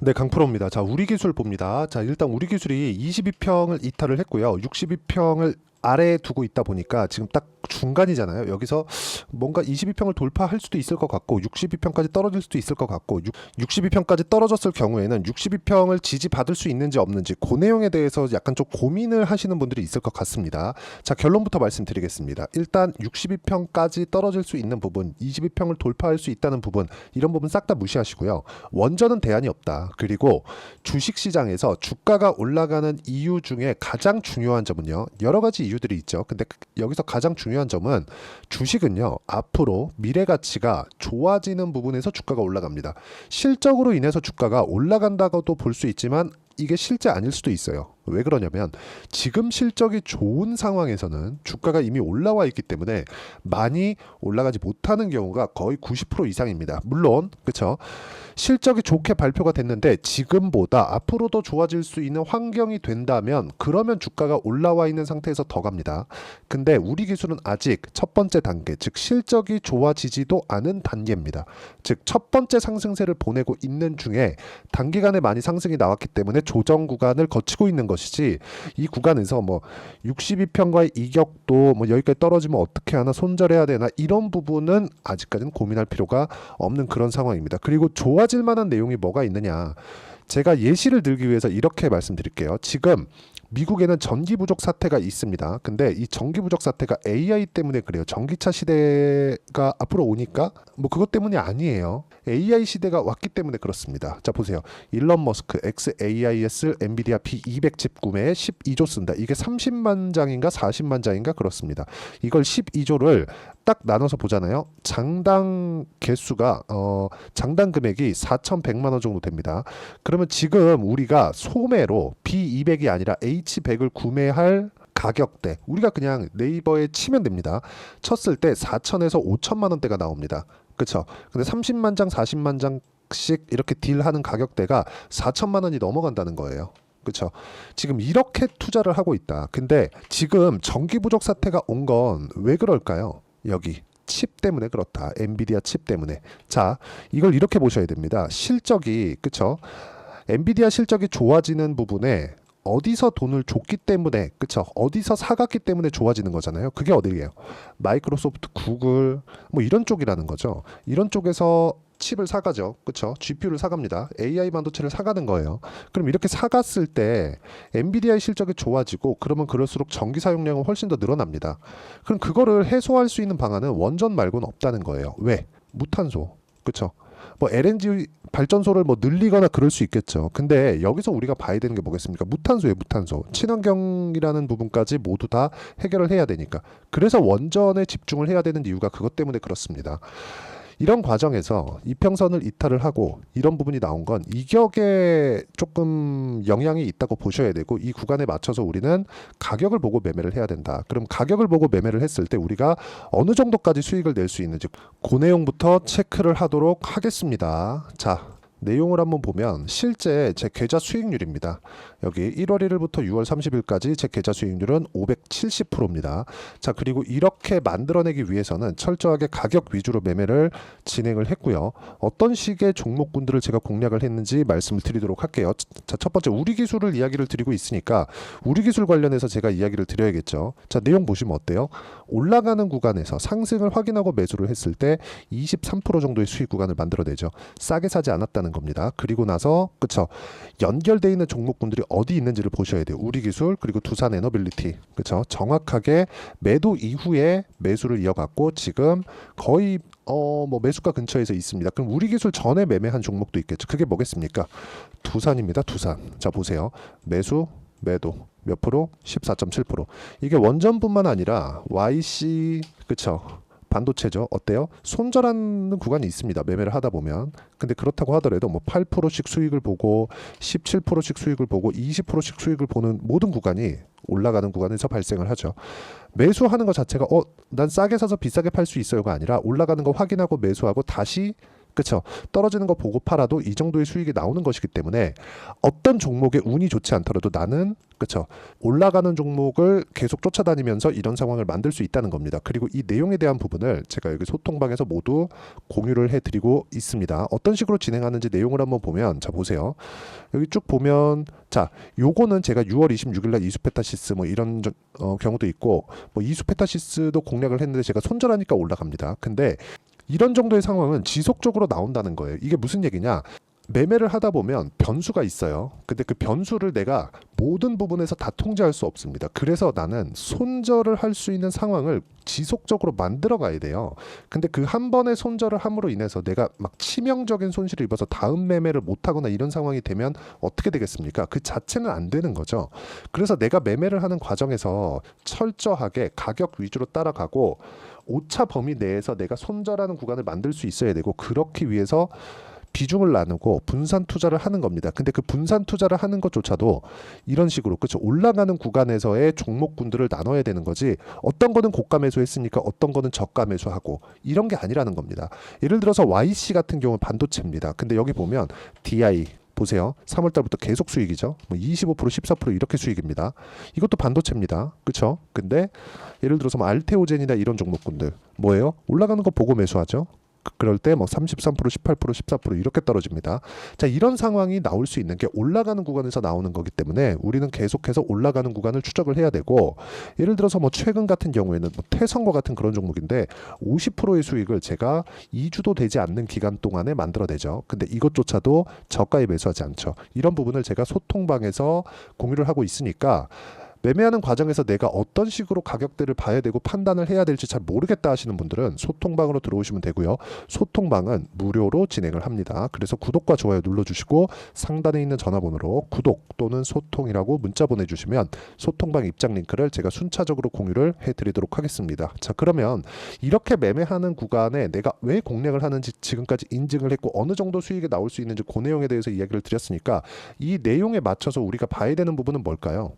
네, 강프로입니다. 자, 우리 기술 봅니다. 자, 일단 우리 기술이 22평을 이탈을 했고요. 62평을 아래에 두고 있다 보니까 지금 딱 중간이잖아요. 여기서 뭔가 22평을 돌파할 수도 있을 것 같고 62평까지 떨어질 수도 있을 것 같고 62평까지 떨어졌을 경우에는 62평을 지지받을 수 있는지 없는지 그 내용에 대해서 약간 좀 고민을 하시는 분들이 있을 것 같습니다. 자, 결론부터 말씀드리겠습니다. 일단 62평까지 떨어질 수 있는 부분, 22평을 돌파할 수 있다는 부분, 이런 부분 싹 다 무시하시고요. 원전은 대안이 없다. 그리고 주식 시장에서 주가가 올라가는 이유 중에 가장 중요한 점은요. 여러 가지 이유들이 있죠. 근데 그- 여기서 가장 중요한 점은 주식은요. 앞으로 미래 가치가 좋아지는 부분에서 주가가 올라갑니다. 실적으로 인해서 주가가 올라간다고도 볼 수 있지만 이게 실제 아닐 수도 있어요. 왜 그러냐면 지금 실적이 좋은 상황에서는 주가가 이미 올라와 있기 때문에 많이 올라가지 못하는 경우가 거의 90% 이상입니다. 물론 그렇죠. 실적이 좋게 발표가 됐는데 지금보다 앞으로 더 좋아질 수 있는 환경이 된다면 그러면 주가가 올라와 있는 상태에서 더 갑니다. 근데 우리 기술은 아직 첫 번째 단계, 즉 실적이 좋아지지도 않은 단계입니다. 즉 첫 번째 상승세를 보내고 있는 중에 단기간에 많이 상승이 나왔기 때문에 조정 구간을 거치고 있는 것이 지 이 구간에서 뭐 62평과의 이격도 뭐 여기까지 떨어지면 어떻게 하나 손절해야 되나 이런 부분은 아직까지는 고민할 필요가 없는 그런 상황입니다. 그리고 좋아질 만한 내용이 뭐가 있느냐? 제가 예시를 들기 위해서 이렇게 말씀드릴게요. 지금 미국에는 전기 부족 사태가 있습니다. 근데 이 전기 부족 사태가 AI 때문에 그래요. 전기차 시대가 앞으로 오니까 뭐 그것 때문이 아니에요. AI 시대가 왔기 때문에 그렇습니다. 자 보세요. 일론 머스크 XAIS 엔비디아 B200 칩 구매에 12조 쓴다. 이게 30만 장인가 40만 장인가 그렇습니다. 이걸 12조를 딱 나눠서 보잖아요. 장당 개수가 어 장당 금액이 4,100만 원 정도 됩니다. 그러면 지금 우리가 소매로 B200이 아니라 H100을 구매할 가격대 우리가 그냥 네이버에 치면 됩니다. 쳤을 때 4천에서 5천만 원대가 나옵니다. 그렇죠? 근데 30만 장, 40만 장씩 이렇게 딜하는 가격대가 4천만 원이 넘어간다는 거예요. 그렇죠? 지금 이렇게 투자를 하고 있다. 근데 지금 전기 부족 사태가 온 건 왜 그럴까요? 여기 칩 때문에 그렇다. 엔비디아 칩 때문에. 자, 이걸 이렇게 보셔야 됩니다. 실적이 그쵸? 엔비디아 실적이 좋아지는 부분에 어디서 돈을 줬기 때문에 그쵸? 어디서 사갔기 때문에 좋아지는 거잖아요. 그게 어디예요? 마이크로소프트, 구글 뭐 이런 쪽이라는 거죠. 이런 쪽에서 칩을 사가죠. 그쵸? GPU를 사갑니다. AI 반도체를 사가는 거예요. 그럼 이렇게 사갔을 때 엔비디아의 실적이 좋아지고 그러면 그럴수록 전기 사용량은 훨씬 더 늘어납니다. 그럼 그거를 해소할 수 있는 방안은 원전 말고는 없다는 거예요. 왜? 무탄소. 그쵸? 뭐 LNG 발전소를 뭐 늘리거나 그럴 수 있겠죠. 근데 여기서 우리가 봐야 되는 게 뭐겠습니까? 무탄소예요, 무탄소. 친환경이라는 부분까지 모두 다 해결을 해야 되니까. 그래서 원전에 집중을 해야 되는 이유가 그것 때문에 그렇습니다. 이런 과정에서 이평선을 이탈을 하고 이런 부분이 나온 건 이격에 조금 영향이 있다고 보셔야 되고 이 구간에 맞춰서 우리는 가격을 보고 매매를 해야 된다. 그럼 가격을 보고 매매를 했을 때 우리가 어느 정도까지 수익을 낼 수 있는지 그 내용부터 체크를 하도록 하겠습니다. 자, 내용을 한번 보면 실제 제 계좌 수익률입니다. 여기 1월 1일부터 6월 30일까지 제 계좌 수익률은 570%입니다. 자, 그리고 이렇게 만들어내기 위해서는 철저하게 가격 위주로 매매를 진행을 했고요. 어떤 식의 종목군들을 제가 공략을 했는지 말씀을 드리도록 할게요. 자, 첫 번째 우리 기술을 이야기를 드리고 있으니까 우리 기술 관련해서 제가 이야기를 드려야겠죠. 자, 내용 보시면 어때요? 올라가는 구간에서 상승을 확인하고 매수를 했을 때 23% 정도의 수익 구간을 만들어내죠. 싸게 사지 않았다는 겁니다. 그리고 나서 그쵸 연결돼 있는 종목군들이 어디 있는지를 보셔야 돼요. 우리 기술 그리고 두산 에너빌리티 그쵸 정확하게 매도 이후에 매수를 이어갔고 지금 거의 어 뭐 매수가 근처에서 있습니다. 그럼 우리 기술 전에 매매한 종목도 있겠죠. 그게 뭐겠습니까? 두산입니다. 두산. 자 보세요. 매수 매도 몇 프로? 14.7%. 이게 원전뿐만 아니라 YC 그쵸 반도체죠. 어때요? 손절하는 구간이 있습니다. 매매를 하다 보면. 근데 그렇다고 하더라도 뭐 8%씩 수익을 보고 17%씩 수익을 보고 20%씩 수익을 보는 모든 구간이 올라가는 구간에서 발생을 하죠. 매수하는 것 자체가 어, 난 싸게 사서 비싸게 팔 수 있어요가 아니라 올라가는 거 확인하고 매수하고 다시 그렇죠. 떨어지는 거 보고 팔아도 이 정도의 수익이 나오는 것이기 때문에 어떤 종목에 운이 좋지 않더라도 나는 그렇죠. 올라가는 종목을 계속 쫓아다니면서 이런 상황을 만들 수 있다는 겁니다. 그리고 이 내용에 대한 부분을 제가 여기 소통방에서 모두 공유를 해드리고 있습니다. 어떤 식으로 진행하는지 내용을 한번 보면 자 보세요. 여기 쭉 보면 자 요거는 제가 6월 26일 날 이수페타시스 뭐 이런 저- 어, 경우도 있고 뭐 이수페타시스도 공략을 했는데 제가 손절하니까 올라갑니다. 근데 이런 정도의 상황은 지속적으로 나온다는 거예요. 이게 무슨 얘기냐? 매매를 하다 보면 변수가 있어요. 근데 그 변수를 내가 모든 부분에서 다 통제할 수 없습니다. 그래서 나는 손절을 할 수 있는 상황을 지속적으로 만들어 가야 돼요. 근데 그 한 번의 손절을 함으로 인해서 내가 막 치명적인 손실을 입어서 다음 매매를 못 하거나 이런 상황이 되면 어떻게 되겠습니까? 그 자체는 안 되는 거죠. 그래서 내가 매매를 하는 과정에서 철저하게 가격 위주로 따라가고 오차 범위 내에서 내가 손절하는 구간을 만들 수 있어야 되고 그렇기 위해서 비중을 나누고 분산 투자를 하는 겁니다. 근데 그 분산 투자를 하는 것조차도 이런 식으로 그렇죠. 올라가는 구간에서의 종목군들을 나눠야 되는 거지. 어떤 거는 고가 매수했으니까 어떤 거는 저가 매수하고 이런 게 아니라는 겁니다. 예를 들어서 YC 같은 경우는 반도체입니다. 근데 여기 보면 DI 보세요. 3월 달부터 계속 수익이죠. 뭐 25% 14% 이렇게 수익입니다. 이것도 반도체입니다. 그렇죠? 근데 예를 들어서 뭐 알테오젠이나 이런 종목군들 뭐예요? 올라가는 거 보고 매수하죠. 그- 그럴 때 뭐 33%, 18%, 14% 이렇게 떨어집니다. 자, 이런 상황이 나올 수 있는 게 올라가는 구간에서 나오는 거기 때문에 우리는 계속해서 올라가는 구간을 추적을 해야 되고 예를 들어서 뭐 최근 같은 경우에는 뭐 태성과 같은 그런 종목인데 50%의 수익을 제가 2주도 되지 않는 기간 동안에 만들어내죠. 근데 이것조차도 저가에 매수하지 않죠. 이런 부분을 제가 소통방에서 공유를 하고 있으니까 매매하는 과정에서 내가 어떤 식으로 가격대를 봐야 되고 판단을 해야 될지 잘 모르겠다 하시는 분들은 소통방으로 들어오시면 되고요. 소통방은 무료로 진행을 합니다. 그래서 구독과 좋아요 눌러주시고 상단에 있는 전화번호로 구독 또는 소통이라고 문자 보내주시면 소통방 입장 링크를 제가 순차적으로 공유를 해드리도록 하겠습니다. 자 그러면 이렇게 매매하는 구간에 내가 왜 공략을 하는지 지금까지 인증을 했고 어느 정도 수익이 나올 수 있는지 그 내용에 대해서 이야기를 드렸으니까 이 내용에 맞춰서 우리가 봐야 되는 부분은 뭘까요?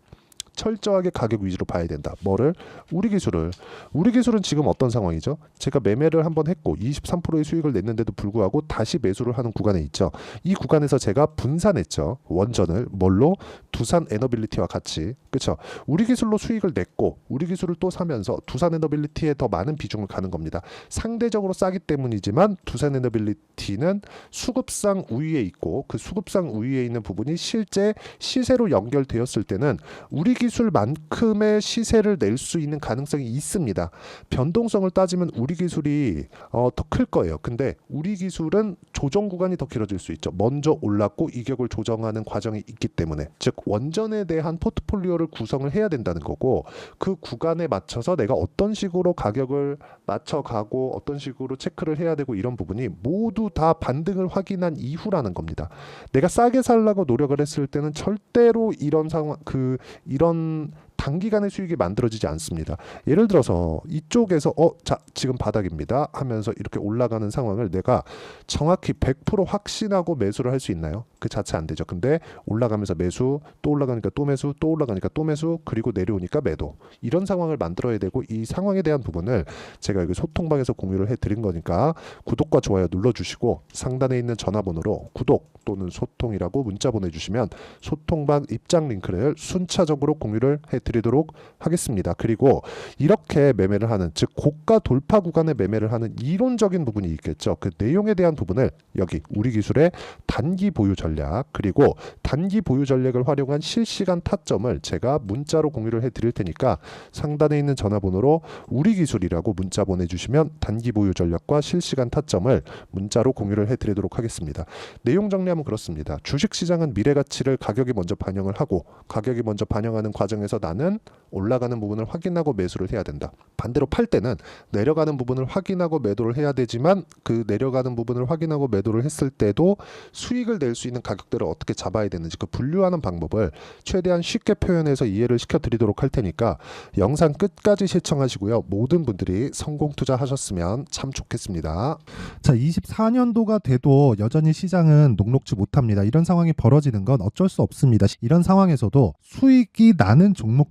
철저하게 가격 위주로 봐야 된다. 뭐를? 우리 기술을. 우리 기술은 지금 어떤 상황이죠? 제가 매매를 한번 했고 23%의 수익을 냈는데도 불구하고 다시 매수를 하는 구간에 있죠. 이 구간에서 제가 분산했죠. 원전을 뭘로? 두산 에너빌리티와 같이. 그렇죠? 우리 기술로 수익을 냈고 우리 기술을 또 사면서 두산 에너빌리티에 더 많은 비중을 가는 겁니다. 상대적으로 싸기 때문이지만 두산 에너빌리티는 수급상 우위에 있고 그 수급상 우위에 있는 부분이 실제 시세로 연결되었을 때는 우리 기술만큼의 시세를 낼 수 있는 가능성이 있습니다. 변동성을 따지면 우리 기술이 어, 더 클 거예요. 근데 우리 기술은 조정 구간이 더 길어질 수 있죠. 먼저 올랐고 이격을 조정하는 과정이 있기 때문에 즉 원전에 대한 포트폴리오를 구성을 해야 된다는 거고 그 구간에 맞춰서 내가 어떤 식으로 가격을 맞춰가고 어떤 식으로 체크를 해야 되고 이런 부분이 모두 다 반등을 확인한 이후라는 겁니다. 내가 싸게 살라고 노력을 했을 때는 절대로 이런 상황 그 이런 Um. 단기간의 수익이 만들어지지 않습니다. 예를 들어서 이쪽에서 어, 자, 지금 바닥입니다 하면서 이렇게 올라가는 상황을 내가 정확히 100% 확신하고 매수를 할 수 있나요? 그 자체 안 되죠. 근데 올라가면서 매수, 또 올라가니까 또 매수, 또 올라가니까 또 매수, 그리고 내려오니까 매도. 이런 상황을 만들어야 되고 이 상황에 대한 부분을 제가 여기 소통방에서 공유를 해 드린 거니까 구독과 좋아요 눌러 주시고 상단에 있는 전화번호로 구독 또는 소통이라고 문자 보내 주시면 소통방 입장 링크를 순차적으로 공유를 해 드 리도록 하겠습니다. 그리고 이렇게 매매를 하는 즉 고가 돌파 구간에 매매를 하는 이론적인 부분이 있겠죠. 그 내용에 대한 부분을 여기 우리 기술의 단기 보유 전략 그리고 단기 보유 전략을 활용한 실시간 타점을 제가 문자로 공유를 해 드릴 테니까 상단에 있는 전화번호로 우리 기술이라고 문자 보내 주시면 단기 보유 전략과 실시간 타점을 문자로 공유를 해 드리도록 하겠습니다. 내용 정리하면 그렇습니다. 주식 시장은 미래 가치를 가격이 먼저 반영을 하고 가격이 먼저 반영하는 과정에서 나는 올라가는 부분을 확인하고 매수를 해야 된다. 반대로 팔 때는 내려가는 부분을 확인하고 매도를 해야 되지만 그 내려가는 부분을 확인하고 매도를 했을 때도 수익을 낼 수 있는 가격대를 어떻게 잡아야 되는지 그 분류하는 방법을 최대한 쉽게 표현해서 이해를 시켜드리도록 할 테니까 영상 끝까지 시청하시고요. 모든 분들이 성공 투자하셨으면 참 좋겠습니다. 자, 24년도가 돼도 여전히 시장은 녹록지 못합니다. 이런 상황이 벌어지는 건 어쩔 수 없습니다. 이런 상황에서도 수익이 나는 종목